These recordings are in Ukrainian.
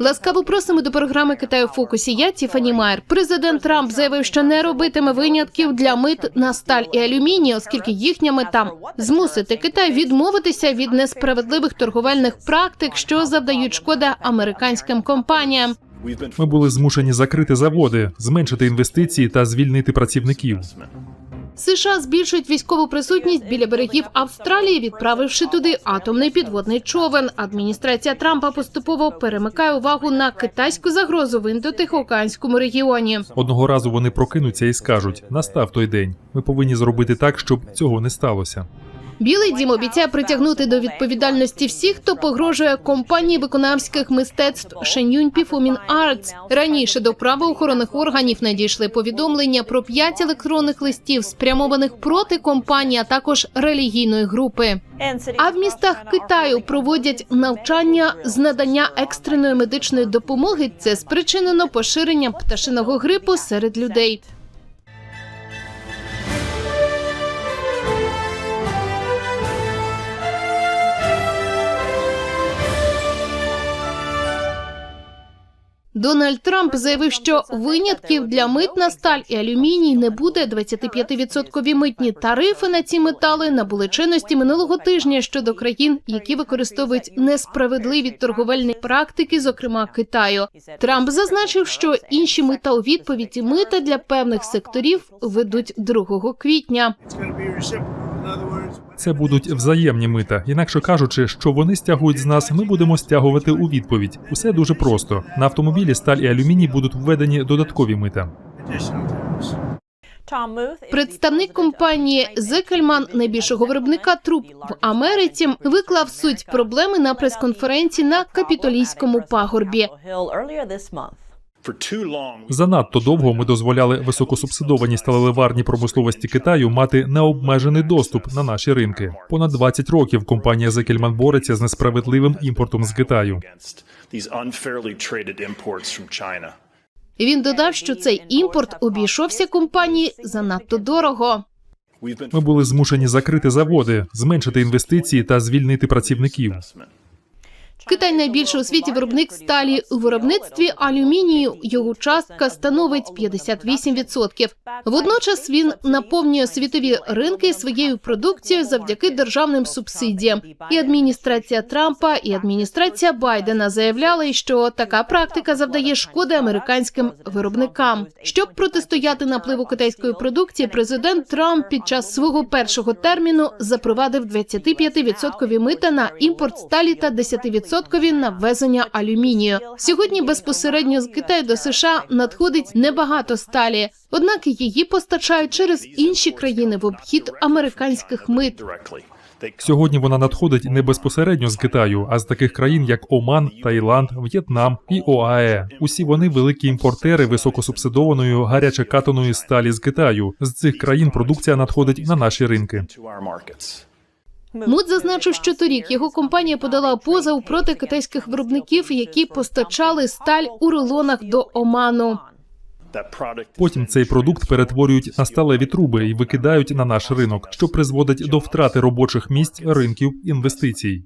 Ласкаво просимо до програми Китаю в фокусі. Я Тіфані Майер. Президент Трамп заявив, що не робитиме винятків для мит на сталь і алюміній, оскільки їхня мета змусити Китай відмовитися від несправедливих торговельних практик, що завдають шкоди американським компаніям. Ми були змушені закрити заводи, зменшити інвестиції та звільнити працівників. США збільшують військову присутність біля берегів Австралії, відправивши туди атомний підводний човен. Адміністрація Трампа поступово перемикає увагу на китайську загрозу в індотихоокеанському регіоні. Одного разу вони прокинуться і скажуть: настав той день. Ми повинні зробити так, щоб цього не сталося. Білий дім обіцяє притягнути до відповідальності всіх, хто погрожує компанії виконавських мистецтв Shenyun Performing Arts. Раніше до правоохоронних органів надійшли повідомлення про п'ять електронних листів, спрямованих проти компанії, а також релігійної групи. А в містах Китаю проводять навчання з надання екстреної медичної допомоги. Це спричинено поширенням пташиного грипу серед людей. Дональд Трамп заявив, що винятків для мит на сталь і алюміній не буде. 25% митні тарифи на ці метали набули чинності минулого тижня щодо країн, які використовують несправедливі торговельні практики, зокрема Китаю. Трамп зазначив, що інші мита у відповіді мита для певних секторів ведуть 2 квітня. Це будуть взаємні мита. Інакше кажучи, що вони стягують з нас, ми будемо стягувати у відповідь. Усе дуже просто. На автомобілі сталь і алюміній будуть введені додаткові мита. Представник компанії Зекельман, найбільшого виробника труб в Америці, виклав суть проблеми на прес-конференції на капітолійському пагорбі. Занадто довго ми дозволяли високосубсидованій сталеливарній промисловості Китаю мати необмежений доступ на наші ринки. Понад 20 років компанія Зекельман бореться з несправедливим імпортом з Китаю. Він додав, що цей імпорт обійшовся компанії занадто дорого. Ми були змушені закрити заводи, зменшити інвестиції та звільнити працівників. Китай найбільший у світі виробник сталі у виробництві алюмінію. Його частка становить 58%. Водночас він наповнює світові ринки своєю продукцією завдяки державним субсидіям. І адміністрація Трампа, і адміністрація Байдена заявляли, що така практика завдає шкоди американським виробникам. Щоб протистояти напливу китайської продукції, президент Трамп під час свого першого терміну запровадив 25% мита на імпорт сталі та 10% на ввезення алюмінію. Сьогодні безпосередньо з Китаю до США надходить небагато сталі, однак її постачають через інші країни в обхід американських мит. Сьогодні вона надходить не безпосередньо з Китаю, а з таких країн, як Оман, Таїланд, В'єтнам і ОАЕ. Усі вони великі імпортери високосубсидованої гарячекатаної сталі з Китаю. З цих країн продукція надходить на наші ринки. Муд зазначив, що торік його компанія подала позов проти китайських виробників, які постачали сталь у рулонах до Оману. Потім цей продукт перетворюють на сталеві труби і викидають на наш ринок, що призводить до втрати робочих місць, ринків, інвестицій.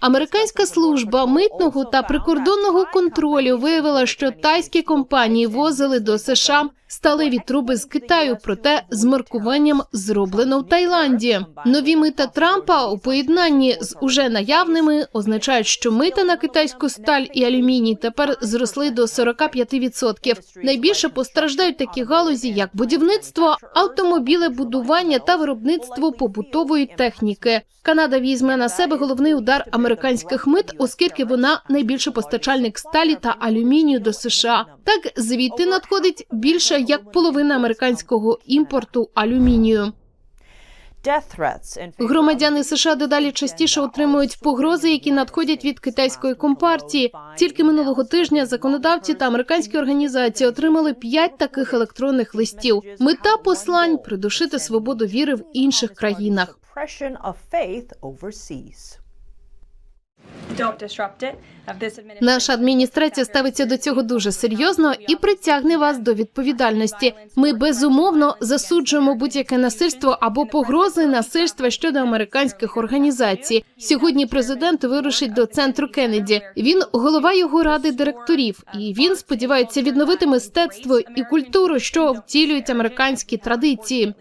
Американська служба митного та прикордонного контролю виявила, що тайські компанії возили до США сталеві труби з Китаю, проте з маркуванням зроблено в Таїланді. Нові мита Трампа у поєднанні з уже наявними означають, що мита на китайську сталь і алюміній тепер зросли до 45%. Найбільше постраждають такі галузі, як будівництво, автомобілебудування та виробництво побутової техніки. Канада візьме на себе головний удар американських мит, оскільки вона найбільший постачальник сталі та алюмінію до США. Так звідти надходить більше як половина американського імпорту алюмінію. Громадяни США дедалі частіше отримують погрози, які надходять від китайської компартії. Тільки минулого тижня законодавці та американські організації отримали п'ять таких електронних листів. Мета послань придушити свободу віри в інших країнах. Наша адміністрація ставиться до цього дуже серйозно і притягне вас до відповідальності. Ми безумовно засуджуємо будь-яке насильство або погрози насильства щодо американських організацій. Сьогодні президент вирушить до центру Кеннеді. Він голова його ради директорів, і він сподівається відновити мистецтво і культуру, що втілюють американські традиції.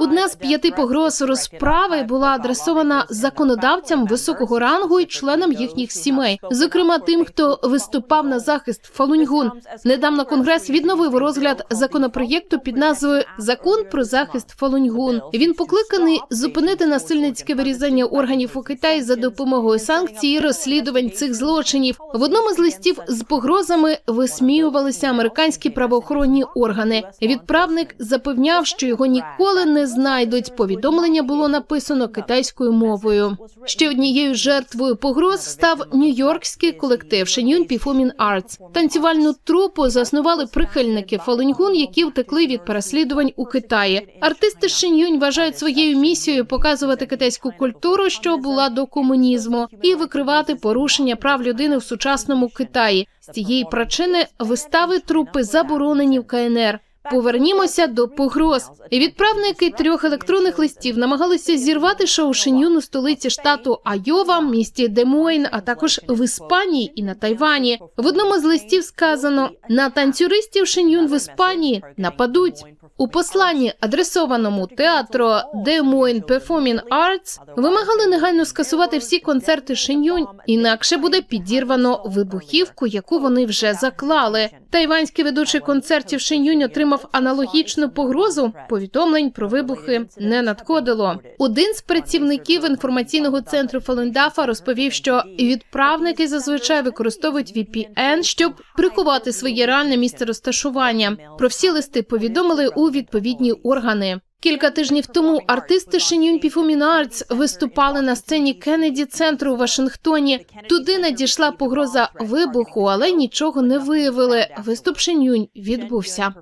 Одна з п'яти погроз розправи була адресована законодавцям високого рангу і членам їхніх сімей, зокрема тим, хто виступав на захист Фалуньгун. Недавно конгрес відновив розгляд законопроєкту під назвою Закон про захист Фалуньгун. Він покликаний зупинити насильницьке вирізання органів у Китаї за допомогою санкцій і розслідувань цих злочинів. В одному з листів з погрозами висміювалися американські правоохоронні органи. Відправник запевняв, що його ніколи не знайдуть. Повідомлення було написано китайською мовою. Ще однією жертвою погроз став нью-йоркський колектив Shenyun Performing Arts. Танцювальну трупу заснували прихильники Фалуньгун, які втекли від переслідувань у Китаї. Артисти Shenyun вважають своєю місією показувати китайську культуру, що була до комунізму, і викривати порушення прав людини в сучасному Китаї. З цієї причини вистави трупи заборонені в КНР. Повернімося до погроз. Відправники трьох електронних листів намагалися зірвати шоу Шинюн у столиці штату Айова, місті Демойн, а також в Іспанії і на Тайвані. В одному з листів сказано: на танцюристів Шинюн в Іспанії нападуть. У посланні, адресованому театру Des Moines Performing Arts, вимагали негайно скасувати всі концерти Шиньюнь, інакше буде підірвано вибухівку, яку вони вже заклали. Тайванський ведучий концертів Шиньюнь отримав аналогічну погрозу. Повідомлень про вибухи не надходило. Один з працівників інформаційного центру Фалундафа розповів, що відправники зазвичай використовують VPN, щоб приховати своє реальне місце розташування. Про всі листи повідомили у відповідні органи. Кілька тижнів тому артисти Shenyun Performing Arts виступали на сцені Кеннеді центру у Вашингтоні. Туди надійшла погроза вибуху, але нічого не виявили. Виступ Shenyun відбувся.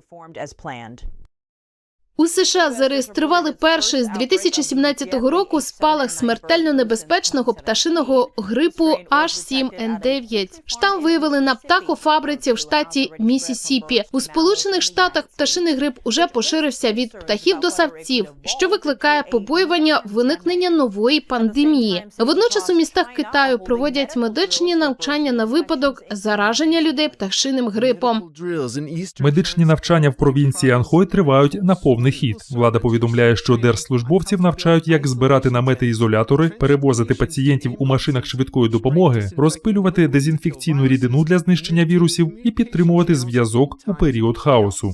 У США зареєстрували перший з 2017 року спалах смертельно небезпечного пташиного грипу H7N9. Штам виявили на птахофабриці в штаті Місісіпі. У Сполучених Штатах пташиний грип уже поширився від птахів до савців, що викликає побоювання виникнення нової пандемії. Водночас у містах Китаю проводять медичні навчання на випадок зараження людей пташиним грипом. Медичні навчання в провінції Анхой тривають на повний хід. Влада повідомляє, що держслужбовців навчають, як збирати намети ізолятори, перевозити пацієнтів у машинах швидкої допомоги, розпилювати дезінфекційну рідину для знищення вірусів і підтримувати зв'язок у період хаосу.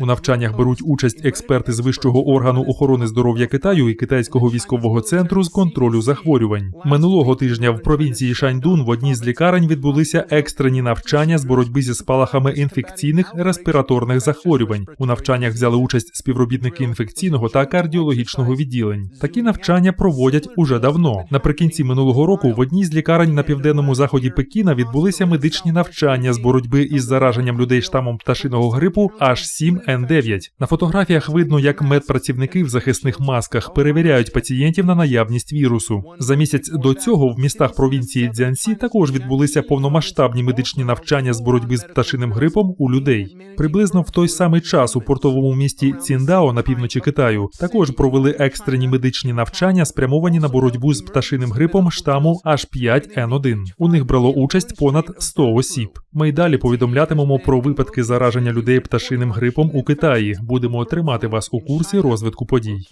У навчаннях беруть участь експерти з вищого органу охорони здоров'я Китаю і китайського військового центру з контролю захворювань. Минулого тижня в провінції Шаньдун в одній з лікарень відбулися екстрені навчання з боротьби зі спалахами інфекційних респіраторних захворювань. У навчаннях взяли участь співробітники інфекційного та кардіологічного відділень. Такі навчання проводять уже давно. Наприкінці минулого року в одній з лікарень на південному заході Пекіна відбулися медичні навчання з боротьби із зараженням людей штамом пташиного грипу H7 N9. На фотографіях видно, як медпрацівники в захисних масках перевіряють пацієнтів на наявність вірусу. За місяць до цього в містах провінції Дзянсі також відбулися повномасштабні медичні навчання з боротьби з пташиним грипом у людей. Приблизно в той самий час у портовому місті Ціндао на півночі Китаю також провели екстрені медичні навчання, спрямовані на боротьбу з пташиним грипом штаму H5N1. У них брало участь понад 100 осіб. Ми й далі повідомлятимемо про випадки зараження людей пташиним грипом у Китаї. Будемо тримати вас у курсі розвитку подій.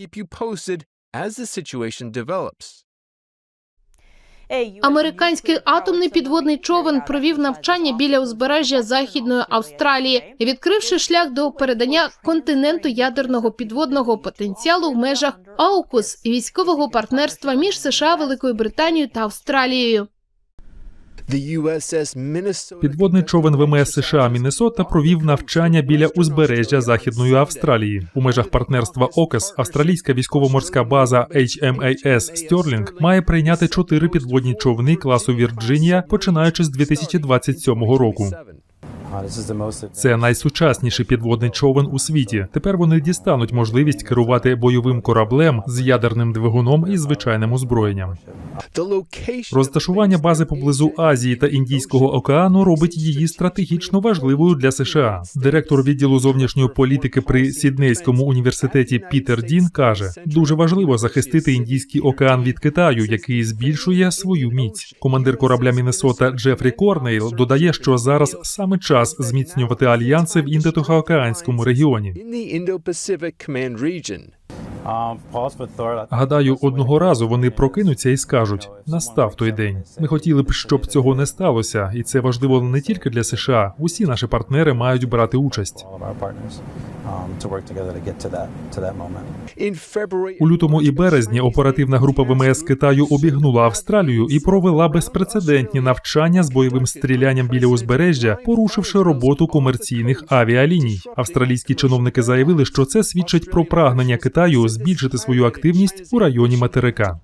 Американський атомний підводний човен провів навчання біля узбережжя Західної Австралії, відкривши шлях до передання континенту ядерного підводного потенціалу в межах АУКУС військового партнерства між США, Великою Британією та Австралією. Підводний човен ВМС США Міннесота провів навчання біля узбережжя Західної Австралії. У межах партнерства ОКЕС австралійська військово-морська база HMAS Стерлінг має прийняти чотири підводні човни класу Вірджинія, починаючи з 2027 року. Це найсучасніший підводний човен у світі. Тепер вони дістануть можливість керувати бойовим кораблем з ядерним двигуном і звичайним озброєнням. Розташування бази поблизу Азії та Індійського океану робить її стратегічно важливою для США. Директор відділу зовнішньої політики при Сіднейському університеті Пітер Дін каже: дуже важливо захистити Індійський океан від Китаю, який збільшує свою міць. Командир корабля Міннесота Джефрі Корнейл додає, що зараз саме час зміцнювати альянси в індотихоокеанському регіоні. Гадаю, одного разу вони прокинуться і скажуть: настав той день. Ми хотіли б, щоб цього не сталося, і це важливо не тільки для США. Усі наші партнери мають брати участь. У лютому і березні оперативна група ВМС Китаю обігнула Австралію і провела безпрецедентні навчання з бойовим стрілянням біля узбережжя, порушивши роботу комерційних авіаліній. Австралійські чиновники заявили, що це свідчить про прагнення Китаю збільшити свою активність у районі материка.